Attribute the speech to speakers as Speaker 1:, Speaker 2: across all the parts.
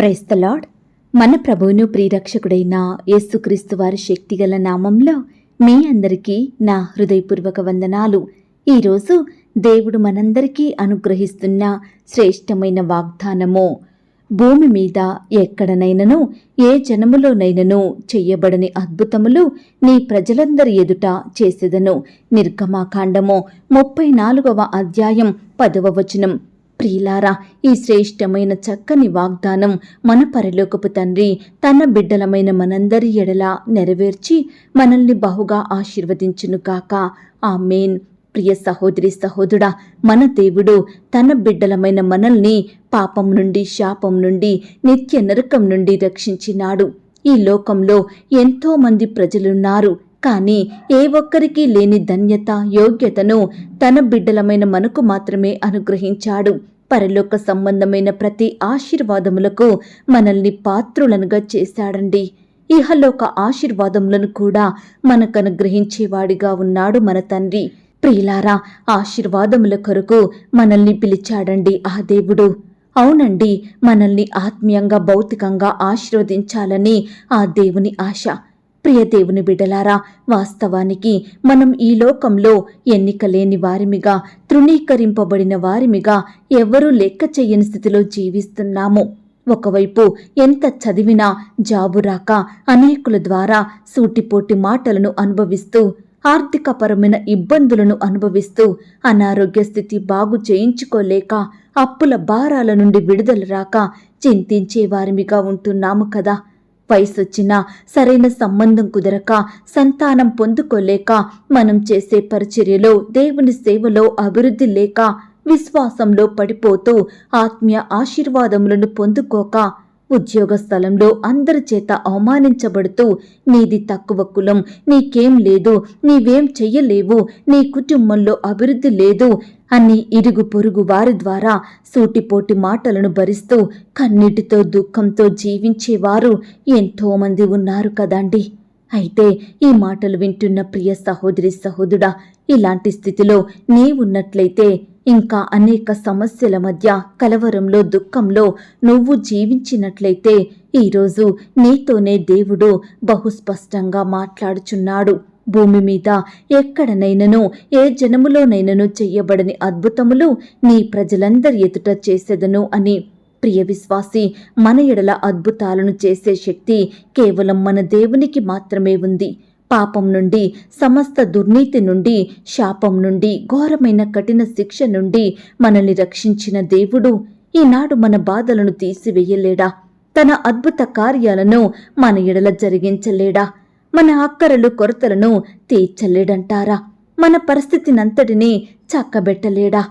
Speaker 1: Praise the Lord మన ప్రభువును ప్రియరక్షకుడైన యేసుక్రీస్తు వారి శక్తిగల నామంలో మీ అందరికీ నా హృదయపూర్వక వందనాలు. ఈరోజు దేవుడు మనందరికీ అనుగ్రహిస్తున్న శ్రేష్టమైన వాగ్దానము. భూమి మీద ఎక్కడనైనను ఏ జనములోనైనను చెయ్యబడని అద్భుతములు నీ ప్రజలందరి ఎదుట చేసేదను. నిర్గమాకాండము ముప్పై నాలుగవ అధ్యాయం పదవ వచనం. ప్రియులారా ఈ శ్రేష్టమైన చక్కని వాగ్దానం మన పరలోకపు తండ్రి తన బిడ్డలమైన మనందరి ఎడల నెరవేర్చి మనల్ని బహుగా ఆశీర్వదించును కాక మేన్ ప్రియ సహోదరి సహోదరుడా మన దేవుడు తన బిడ్డలమైన మనల్ని పాపం నుండి శాపం నుండి నిత్య నరకం నుండి రక్షించినాడు. ఈ లోకంలో ఎంతోమంది ప్రజలున్నారు. కానీ ఏ ఒక్కరికి లేని ధన్యత యోగ్యతను తన బిడ్డలమైన మనకు మాత్రమే అనుగ్రహించాడు. పరలోక సంబంధమైన ప్రతి ఆశీర్వాదములకు మనల్ని పాత్రులనుగా చేశాడండి. ఇహలోక ఆశీర్వాదములను కూడా మనకు అనుగ్రహించేవాడిగా ఉన్నాడు మన తండ్రి. ప్రియులారా ఆశీర్వాదముల కొరకు మనల్ని పిలిచాడండి ఆ దేవుడు. అవునండి మనల్ని ఆత్మీయంగా భౌతికంగా ఆశీర్వదించాలని ఆ దేవుని ఆశ. ప్రియ దేవుని బిడలారా వాస్తవానికి మనం ఈ లోకంలో ఎన్నిక లేని వారిమిగా తృణీకరింపబడిన వారిమిగా ఎవ్వరూ లెక్క చేయని స్థితిలో జీవిస్తున్నాము. ఒకవైపు ఎంత చదివినా జాబు రాక అనేకుల ద్వారా సూటిపోటి మాటలను అనుభవిస్తూ ఆర్థికపరమైన ఇబ్బందులను అనుభవిస్తూ అనారోగ్య స్థితి బాగు చేయించుకోలేక అప్పుల భారాల నుండి విడుదల రాక చింతించే వారిమిగా ఉంటున్నాము కదా. వయసొచ్చినా సరైన సంబంధం కుదరక సంతానం పొందుకోలేక మనం చేసే పరిచర్యలో దేవుని సేవలో అభివృద్ధి లేక విశ్వాసంలో పడిపోతూ ఆత్మీయ ఆశీర్వాదములను పొందుకోక ఉద్యోగ స్థలంలో అందరి చేత అవమానించబడుతూ నీది తక్కువ కులం నీకేం లేదు నీవేం చెయ్యలేవు నీ కుటుంబంలో అభివృద్ధి లేదు అన్ని ఇరుగు పొరుగు వారి ద్వారా సూటిపోటి మాటలను భరిస్తూ కన్నీటితో దుఃఖంతో జీవించేవారు ఎంతోమంది ఉన్నారు కదండి. అయితే ఈ మాటలు వింటున్న ప్రియ సహోదరి సహోదరుడా ఇలాంటి స్థితిలో నీవున్నట్లయితే ఇంకా అనేక సమస్యల మధ్య కలవరంలో దుఃఖంలో నువ్వు జీవించినట్లయితే ఈరోజు నీతోనే దేవుడు బహుస్పష్టంగా మాట్లాడుచున్నాడు. భూమి మీద ఎక్కడనైనను ఏ జనములోనైనను చెయ్యబడని అద్భుతములు నీ ప్రజలందరి ఎదుట చేసేదను అని. ప్రియ విశ్వాసి మన ఎడల అద్భుతాలను చేసే శక్తి కేవలం మన దేవునికి మాత్రమే ఉంది. పాపం నుండి సమస్త దుర్నీతి నుండి శాపం నుండి ఘోరమైన కఠిన శిక్ష నుండి మనల్ని రక్షించిన దేవుడు ఈనాడు మన బాధలను తీసివేయలేడా? తన అద్భుత కార్యాలను మన ఎడల జరిగించలేడా? మన అక్కరలు కొరతలను తీర్చలేడంటారా? మన పరిస్థితినంతటినీ చక్కబెట్టలేడా?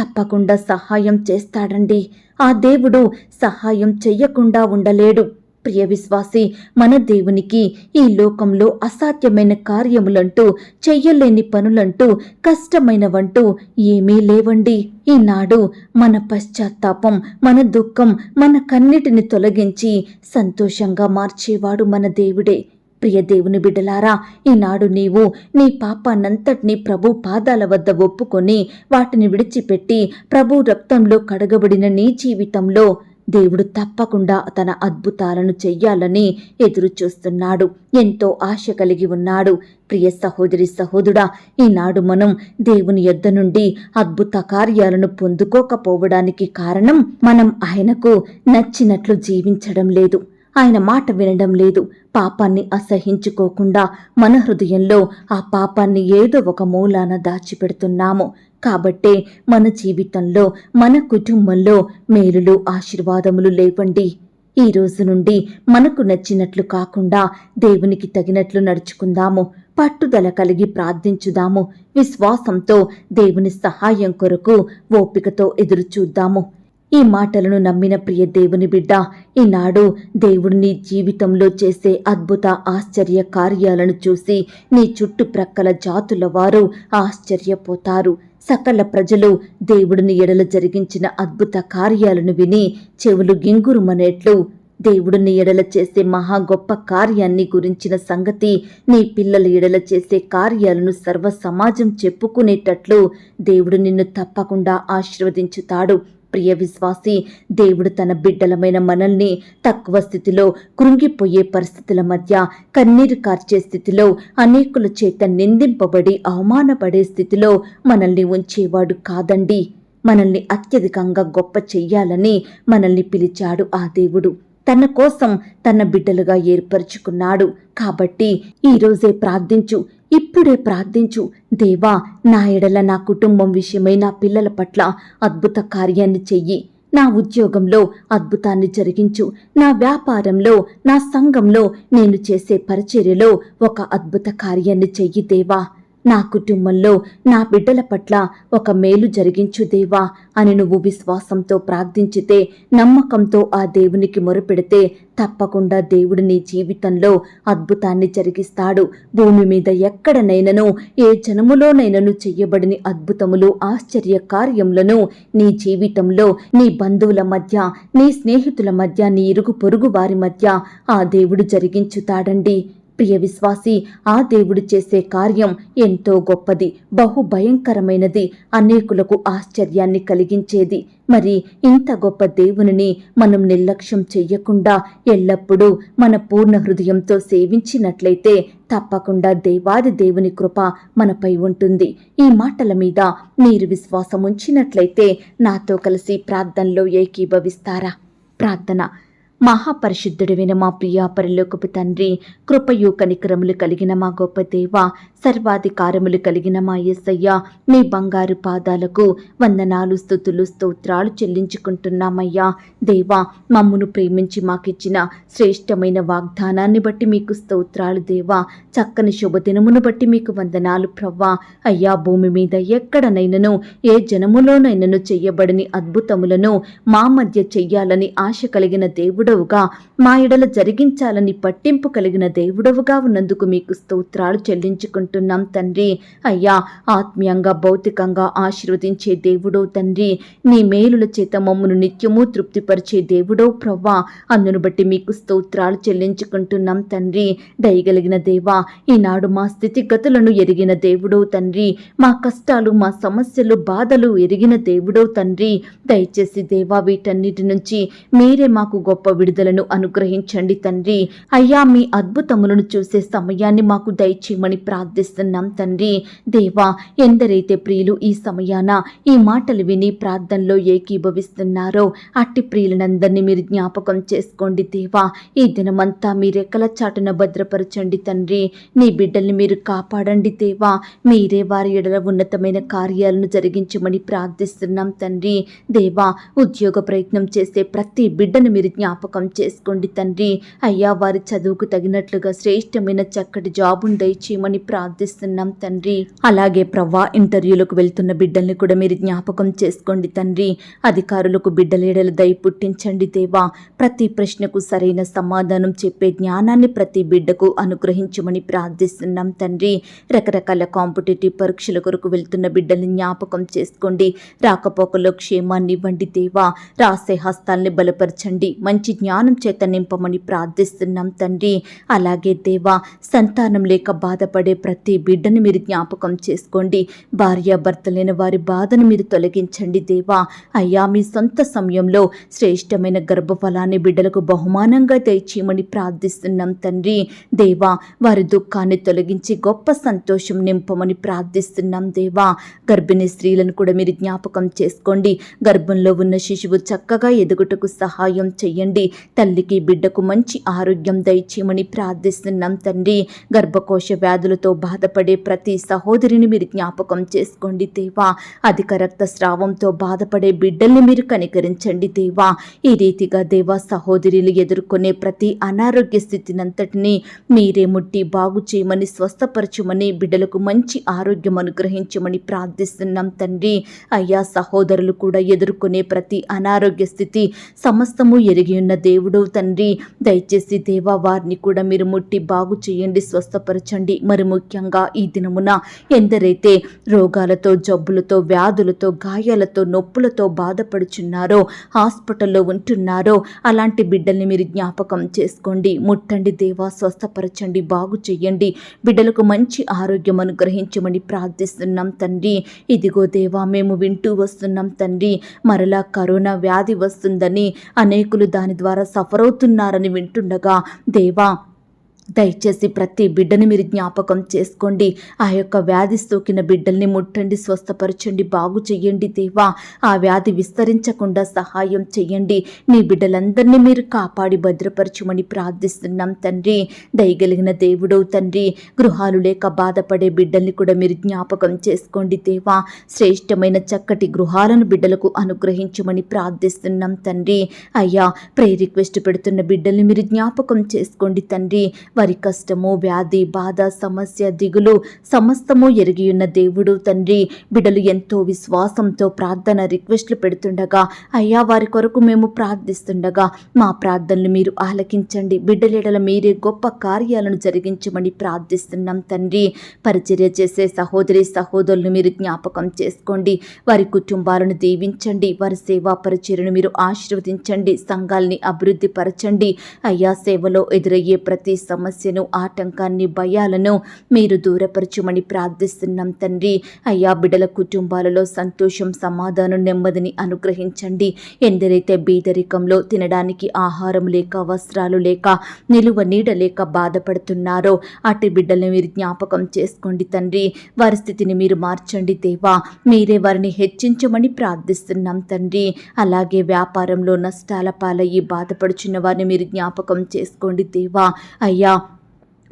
Speaker 1: తప్పకుండా సహాయం చేస్తాడండి. ఆ దేవుడు సహాయం చెయ్యకుండా ఉండలేడు. ప్రియ విశ్వాసి మన దేవునికి ఈ లోకంలో అసాధ్యమైన కార్యములంటూ చెయ్యలేని పనులంటూ కష్టమైనవంటూ ఏమీ లేవండి. ఈనాడు మన పశ్చాత్తాపం మన దుఃఖం మన కన్నిటిని తొలగించి సంతోషంగా మార్చేవాడు మన దేవుడే. ప్రియ దేవుని బిడ్డలారా ఈనాడు నీవు నీ పాపాన్నంతటినీ ప్రభు పాదాల వద్ద ఒప్పుకొని వాటిని విడిచిపెట్టి ప్రభు రక్తంలో కడగబడిన నీ జీవితంలో దేవుడు తప్పకుండా తన అద్భుతాలను చెయ్యాలని ఎదురు చూస్తున్నాడు. ఎంతో ఆశ కలిగి ఉన్నాడు. ప్రియ సహోదరి సహోదుడా ఈనాడు మనం దేవుని యొద్ద నుండి అద్భుత కార్యాలను పొందుకోకపోవడానికి కారణం మనం ఆయనకు నచ్చినట్లు జీవించడం లేదు. ఆయన మాట వినడం లేదు. పాపాన్ని అసహించుకోకుండా మన హృదయంలో ఆ పాపాన్ని ఏదో ఒక మూలాన దాచిపెడుతున్నాము. కాబట్టే మన జీవితంలో మన కుటుంబంలో మేలులు ఆశీర్వాదములు లేవండి. ఈ రోజు నుండి మనకు నచ్చినట్లు కాకుండా దేవునికి తగినట్లు నడుచుకుందాము. పట్టుదల కలిగి ప్రార్థించుదాము. విశ్వాసంతో దేవుని సహాయం కొరకు ఓపికతో ఎదురుచూద్దాము. ఈ మాటలను నమ్మిన ప్రియ దేవుని బిడ్డ ఈనాడు దేవుడు నీ జీవితంలో చేసే అద్భుత ఆశ్చర్య కార్యాలను చూసి నీ చుట్టుప్రక్కల జాతుల వారు ఆశ్చర్యపోతారు. సకల ప్రజలు దేవుడిని ఎడల జరిగించిన అద్భుత కార్యాలను విని చెవులు గింగురుమనేట్లు దేవుడిని ఎడల చేసే మహా గొప్ప కార్యాన్ని గురించిన సంగతి నీ పిల్లల ఎడల చేసే కార్యాలను సర్వ సమాజం చెప్పుకునేటట్లు దేవుడు నిన్ను తప్పకుండా ఆశీర్వదించుతాడు. ప్రియ విశ్వాసి దేవుడు తన బిడ్డలమైన మనల్ని తక్కువ స్థితిలో కృంగిపోయే పరిస్థితుల మధ్య కన్నీరు కార్చే స్థితిలో అనేకుల చేత నిందింపబడి అవమానపడే స్థితిలో మనల్ని ఉంచేవాడు కాదండి. మనల్ని అత్యధికంగా గొప్ప చెయ్యాలని మనల్ని పిలిచాడు ఆ దేవుడు. తన కోసం తన బిడ్డలుగా ఏర్పరచుకున్నాడు. కాబట్టి ఈరోజే ప్రార్థించు ఇప్పుడే ప్రార్థించు. దేవా నా ఎడల నా కుటుంబం విషయమై నా పిల్లల పట్ల అద్భుత కార్యాన్ని చెయ్యి. నా ఉద్యోగంలో అద్భుతాన్ని జరిగించు. నా వ్యాపారంలో నా సంఘంలో నేను చేసే పరిచర్యలో ఒక అద్భుత కార్యాన్ని చెయ్యి దేవా. నా కుటుంబంలో నా బిడ్డల పట్ల ఒక మేలు జరిగించు దేవా అని నువ్వు విశ్వాసంతో ప్రార్థించితే నమ్మకంతో ఆ దేవునికి మొరపెడితే తప్పకుండా దేవుడు నీ జీవితంలో అద్భుతాన్ని జరిగిస్తాడు. భూమి మీద ఎక్కడనైనను ఏ జనములోనైనను చెయ్యబడిని అద్భుతములు ఆశ్చర్య కార్యములను నీ జీవితంలో నీ బంధువుల మధ్య నీ స్నేహితుల మధ్య నీ ఇరుగు పొరుగు వారి మధ్య ఆ దేవుడు జరిగించుతాడండి. ప్రియ విశ్వాసి ఆ దేవుడు చేసే కార్యం ఎంతో గొప్పది బహు భయంకరమైనది అనేకులకు ఆశ్చర్యాన్ని కలిగించేది. మరి ఇంత గొప్ప దేవునిని మనం నిర్లక్ష్యం చెయ్యకుండా ఎల్లప్పుడూ మన పూర్ణ హృదయంతో సేవించినట్లయితే తప్పకుండా దేవాది దేవుని కృప మనపై ఉంటుంది. ఈ మాటల మీద మీరు విశ్వాసం ఉంచినట్లయితే నాతో కలిసి ప్రార్థనలో ఏకీభవిస్తారా? ప్రార్థన. మహాపరిశుద్ధుడివైన మా ప్రియ పరిలోకపు తండ్రి కృపయు కనికరములు కలిగిన మా గొప్ప దేవ సర్వాధికారములు కలిగిన మా యేసయ్య మీ బంగారు పాదాలకు వందనాలు స్థుతులు స్తోత్రాలు చెల్లించుకుంటున్నామయ్యా. దేవా మమ్మును ప్రేమించి మాకిచ్చిన శ్రేష్టమైన వాగ్దానాన్ని బట్టి మీకు స్తోత్రాలు దేవా. చక్కని శుభదినమును బట్టి మీకు వందనాలు ప్రవ్వా. అయ్యా భూమి మీద ఎక్కడనైనను ఏ జనములోనైనను చెయ్యబడిని అద్భుతములను మా మధ్య చెయ్యాలని ఆశ కలిగిన దేవుడవుగా. మా ఎడల జరిగించాలని పట్టింపు కలిగిన దేవుడవుగా ఉన్నందుకు మీకు స్తోత్రాలు వేడుకుంటున్నాం తండ్రి. అయ్యా ఆత్మీయంగా భౌతికంగా ఆశీర్వదించే దేవుడో తండ్రి. నీ మేలుల చేత మమ్మను నిత్యము తృప్తిపరిచే దేవుడో ప్రవ్వా. అందును బట్టి మీకు స్తోత్రాలు చెల్లించుకుంటున్నాం తండ్రి. దయగలిగిన దేవా ఈనాడు మా స్థితిగతులను ఎరిగిన దేవుడో తండ్రి. మా కష్టాలు మా సమస్యలు బాధలు ఎరిగిన దేవుడో తండ్రి. దయచేసి దేవా వీటన్నిటి నుంచి మీరే మాకు గొప్ప విడుదలను అనుగ్రహించండి తండ్రి. అయ్యా మీ అద్భుతములను చూసే సమయాన్ని మాకు దయచేయమని ప్రార్థిస్తున్నాం తండ్రి. దేవా ఎందరైతే ప్రియులు ఈ సమయాన ఈ మాటలు విని ప్రార్థనలో ఏకీభవిస్తున్నారో అట్టి ప్రియులనందరినీ మీరు జ్ఞాపకం చేసుకోండి దేవా. ఈ దినమంతా మీ రెక్కల చాటున భద్రపరచండి తండ్రి. నీ బిడ్డల్ని మీరు కాపాడండి దేవా. మీరే వారి ఎడల ఉన్నతమైన కార్యాలను జరిగించమని ప్రార్థిస్తున్నాం తండ్రి. దేవా ఉద్యోగ ప్రయత్నం చేసే ప్రతి బిడ్డను మీరు జ్ఞాపకం చేసుకోండి తండ్రి. అయ్యా వారి చదువుకు తగినట్లుగా శ్రేష్టమైన చక్కటి జాబును దయచేయమని ప్రార్థిస్తున్నాం తండ్రి. అలాగే ప్రవ్వా ఇంటర్వ్యూలకు వెళ్తున్న బిడ్డల్ని కూడా మీరు జ్ఞాపకం చేసుకోండి తండ్రి. అధికారులకు బిడ్డలేడల దయ పుట్టించండి దేవా. ప్రతి ప్రశ్నకు సరైన సమాధానం చెప్పే జ్ఞానాన్ని ప్రతి బిడ్డకు అనుగ్రహించమని ప్రార్థిస్తున్నాం తండ్రి. రకరకాల కాంపిటేటివ్ పరీక్షల కొరకు వెళ్తున్న బిడ్డల్ని జ్ఞాపకం చేసుకోండి. రాకపోకలో క్షేమాన్ని ఇవ్వండి దేవా. రాసే హస్తాల్ని బలపరచండి. మంచి జ్ఞానం చేత నింపమని ప్రార్థిస్తున్నాం తండ్రి. అలాగే దేవా సంతానం లేక బాధపడే ప్రతి ప్రతి బిడ్డను మీరు జ్ఞాపకం చేసుకోండి. భార్యాభర్త లేని వారి బాధను మీరు తొలగించండి దేవా. అయ్యా మీ సొంత సమయంలో శ్రేష్టమైన గర్భఫలాన్ని బిడ్డలకు బహుమానంగా దయచేయమని ప్రార్థిస్తున్నాం తండ్రి. దేవా వారి దుఃఖాన్ని తొలగించి గొప్ప సంతోషం నింపమని ప్రార్థిస్తున్నాం దేవా. గర్భిణీ స్త్రీలను కూడా మీరు జ్ఞాపకం చేసుకోండి. గర్భంలో ఉన్న శిశువు చక్కగా ఎదుగుటకు సహాయం చెయ్యండి తల్లికి బిడ్డకు మంచి ఆరోగ్యం దయచేయమని ప్రార్థిస్తున్నాం తండ్రి. గర్భకోశ వ్యాధులతో బాధపడే ప్రతి సహోదరిని మీరు జ్ఞాపకం చేసుకోండి దేవా. అధిక రక్తస్రావంతో బాధపడే బిడ్డల్ని మీరు కనికరించండి దేవా. ఈ రీతిగా దేవా సహోదరులు ఎదుర్కొనే ప్రతి అనారోగ్య స్థితినంతటిని మీరే ముట్టి బాగు చేయమని స్వస్థపరచమని బిడ్డలకు మంచి ఆరోగ్యం అనుగ్రహించమని ప్రార్థిస్తున్నాం తండ్రి. అయ్యా సహోదరులు కూడా ఎదుర్కొనే ప్రతి అనారోగ్య స్థితి సమస్తము ఎరిగి ఉన్న దేవుడు తండ్రి. దయచేసి దేవా వారిని కూడా మీరు ముట్టి బాగు చేయండి స్వస్థపరచండి. మరి ముఖ్యంగా ఈ దినమున ఎందరైతే రోగాలతో జబ్బులతో వ్యాధులతో గాయాలతో నొప్పులతో బాధపడుచున్నారో హాస్పిటల్లో ఉంటున్నారో అలాంటి బిడ్డల్ని మీరు జ్ఞాపకం చేసుకోండి. ముట్టండి దేవా స్వస్థపరచండి బాగు చెయ్యండి. బిడ్డలకు మంచి ఆరోగ్యం అనుగ్రహించమని ప్రార్థిస్తున్నాం తండ్రి. ఇదిగో దేవా మేము వింటూ వస్తున్నాం తండ్రి. మరలా కరోనా వ్యాధి వస్తుందని అనేకులు దాని ద్వారా సఫర్ అవుతున్నారని వింటుండగా దేవా దయచేసి ప్రతి బిడ్డని మీరు జ్ఞాపకం చేసుకోండి. ఆ యొక్క వ్యాధి సోకిన బిడ్డల్ని ముట్టండి స్వస్థపరచండి బాగు చెయ్యండి దేవా. ఆ వ్యాధి విస్తరించకుండా సహాయం చెయ్యండి. నీ బిడ్డలందరినీ మీరు కాపాడి భద్రపరచమని ప్రార్థిస్తున్నాం తండ్రి. దయగలిగిన దేవుడవు తండ్రి గృహాలు లేక బాధపడే బిడ్డల్ని కూడా మీరు జ్ఞాపకం చేసుకోండి దేవా. శ్రేష్టమైన చక్కటి గృహాలను బిడ్డలకు అనుగ్రహించమని ప్రార్థిస్తున్నాం తండ్రి. అయ్యా ప్రే రిక్వెస్ట్ పెడుతున్న బిడ్డల్ని మీరు జ్ఞాపకం చేసుకోండి తండ్రి. వారి కష్టము వ్యాధి బాధ సమస్య దిగులు సమస్తము ఎరిగియున్న దేవుడు తండ్రి. బిడ్డలు ఎంతో విశ్వాసంతో ప్రార్థన రిక్వెస్ట్లు పెడుతుండగా అయ్యా వారి కొరకు మేము ప్రార్థిస్తుండగా మా ప్రార్థనలు మీరు ఆలకించండి. బిడ్డలేడల మీరే గొప్ప కార్యాలను జరిగించమని ప్రార్థిస్తున్నాం తండ్రి. పరిచర్య చేసే సహోదరి సహోదరులు మీరు జ్ఞాపకం చేసుకోండి. వారి కుటుంబాలను దీవించండి. వారి సేవా పరిచర్యను మీరు ఆశీర్వదించండి. సంఘాలని అభివృద్ధి పరచండి అయ్యా సేవలో ఎదురయ్యే ప్రతి సమస్యను ఆటంకాన్ని భయాలను మీరు దూరపరచుమని ప్రార్థిస్తున్నాం తండ్రి. అయ్యా బిడ్డల కుటుంబాలలో సంతోషం సమాధానం నెమ్మదిని అనుగ్రహించండి. ఎందరైతే బీదరికంలో తినడానికి ఆహారం లేక వస్త్రాలు లేక నిలువ నీడ లేక బాధపడుతున్నారో అటు బిడ్డలను మీరు జ్ఞాపకం చేసుకోండి తండ్రి. వారి స్థితిని మీరు మార్చండి దేవా. మీరే వారిని హెచ్చించమని ప్రార్థిస్తున్నాం తండ్రి. అలాగే వ్యాపారంలో నష్టాల పాలయ్యి బాధపడుచున్న వారిని మీరు జ్ఞాపకం చేసుకోండి దేవా. అయ్యా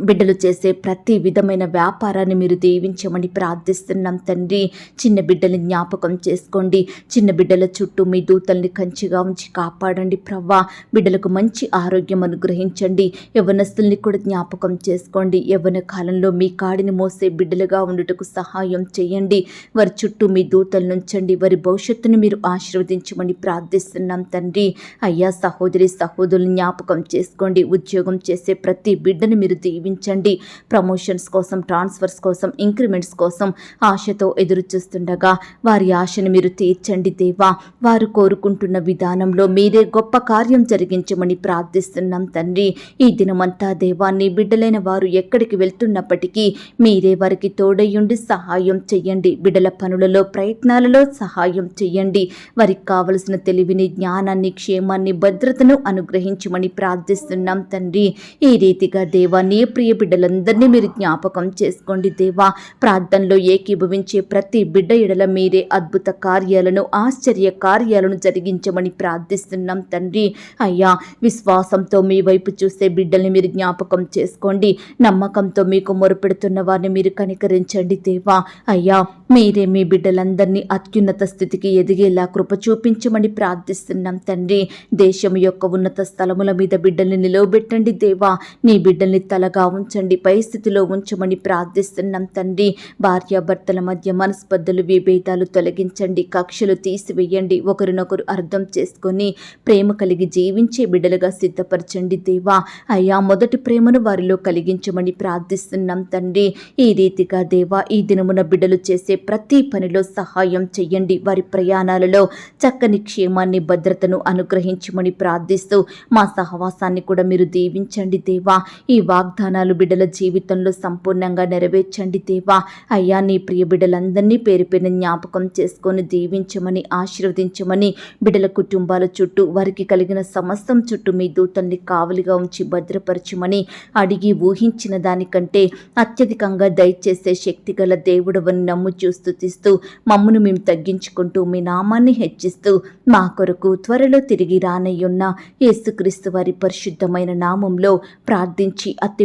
Speaker 1: బిడ్డలు చేసే ప్రతి విధమైన వ్యాపారాన్ని మీరు దీవించమని ప్రార్థిస్తున్నాం తండ్రి. చిన్న బిడ్డలు జ్ఞాపకం చేసుకోండి. చిన్న బిడ్డల చుట్టూ మీ దూతల్ని కంచిగా ఉంచి కాపాడండి ప్రవ్వా. బిడ్డలకు మంచి ఆరోగ్యం అనుగ్రహించండి. యవనస్తుల్ని కూడా జ్ఞాపకం చేసుకోండి. యవన కాలంలో మీ కాడిని మోసే బిడ్డలుగా ఉండుటకు సహాయం చేయండి. వారి చుట్టూ మీ దూతలు నుంచండి వారి భవిష్యత్తును మీరు ఆశీర్వదించమని ప్రార్థిస్తున్నాం తండ్రి. అయ్యా సహోదరి సహోదరులు జ్ఞాపకం చేసుకోండి. ఉద్యోగం చేసే ప్రతి బిడ్డను మీరు దీవించండి ప్రమోషన్స్ కోసం ట్రాన్స్ఫర్స్ కోసం ఇంక్రిమెంట్స్ కోసం ఆశతో ఎదురు చూస్తుండగా వారి ఆశను మీరు తీర్చండి దేవా. వారు కోరుకుంటున్న విధానంలో మీరే గొప్ప కార్యం జరిగించమని ప్రార్థిస్తున్నాం తండ్రి. ఈ దినమంతా దేవా నీ బిడ్డలైన వారు ఎక్కడికి వెళ్తున్నప్పటికీ మీరే వారికి తోడయ్యుండి సహాయం చెయ్యండి. బిడ్డల పనులలో ప్రయత్నాలలో సహాయం చెయ్యండి. వారికి కావలసిన తెలివిని జ్ఞానాన్ని క్షేమాన్ని భద్రతను అనుగ్రహించమని ప్రార్థిస్తున్నాం తండ్రి. ఈ రీతిగా దేవా నీ ప్రియ బిడ్డలందరినీ మీరు జ్ఞాపకం చేసుకోండి దేవా. ప్రార్థనలో ఏకీభవించే ప్రతి బిడ్డ ఎడల మీరే అద్భుత కార్యాలను ఆశ్చర్య కార్యాలను జరిగించమని ప్రార్థిస్తున్నాం తండ్రి. అయ్యా విశ్వాసంతో మీ వైపు చూసే బిడ్డల్ని మీరు జ్ఞాపకం చేసుకోండి. నమ్మకంతో మీకు మొరుపెడుతున్న వారిని మీరు కనికరించండి దేవా. అయ్యా మీరే మీ బిడ్డలందరినీ అత్యున్నత స్థితికి ఎదిగేలా కృప చూపించమని ప్రార్థిస్తున్నాం తండ్రి. దేశం యొక్క ఉన్నత స్థలముల మీద బిడ్డల్ని నిలవబెట్టండి దేవా. నీ బిడ్డల్ని తలగా ఉంచండి పరిస్థితిలో ఉంచమని ప్రార్థిస్తున్నాం తండ్రి. భార్యాభర్తల మధ్య మనస్పర్ధలు విభేదాలు తొలగించండి కక్షలు తీసివేయండి. ఒకరినొకరు అర్థం చేసుకొని ప్రేమ కలిగి జీవించే బిడ్డలుగా సిద్ధపరచండి దేవా. అయ్యా మొదటి ప్రేమను వారిలో కలిగించమని ప్రార్థిస్తున్నాం తండ్రి. ఈ రీతిగా దేవా ఈ దినమున బిడ్డలు చేసే ప్రతి పనిలో సహాయం చెయ్యండి. వారి ప్రయాణాలలో చక్కని క్షేమాన్ని భద్రతను అనుగ్రహించమని ప్రార్థిస్తూ మా సహవాసాన్ని కూడా మీరు దీవించండి దేవా. ఈ వాగ్దానం వాగ్దానాలు బిడ్డల జీవితంలో సంపూర్ణంగా నెరవేర్చండి దేవా. అయ్యా నీ ప్రియ బిడ్డలందరినీ పేరు పేరు జ్ఞాపకం చేసుకొని దీవించమని ఆశీర్వదించమని బిడ్డల కుటుంబాల చుట్టూ వారికి కలిగిన సమస్తం చుట్టూ మీ దూతల్ని కావలిగా ఉంచి భద్రపరచమని అడిగి ఊహించిన దానికంటే అత్యధికంగా దయచేసే శక్తి గల దేవుడవని నమ్ము చూస్తుతిస్తూ మమ్మను మేము తగ్గించుకుంటూ మీ నామాన్ని హెచ్చిస్తూ మా కొరకు త్వరలో తిరిగి రానయ్యున్న యేసుక్రీస్తు వారి పరిశుద్ధమైన నామంలో ప్రార్థించి అతి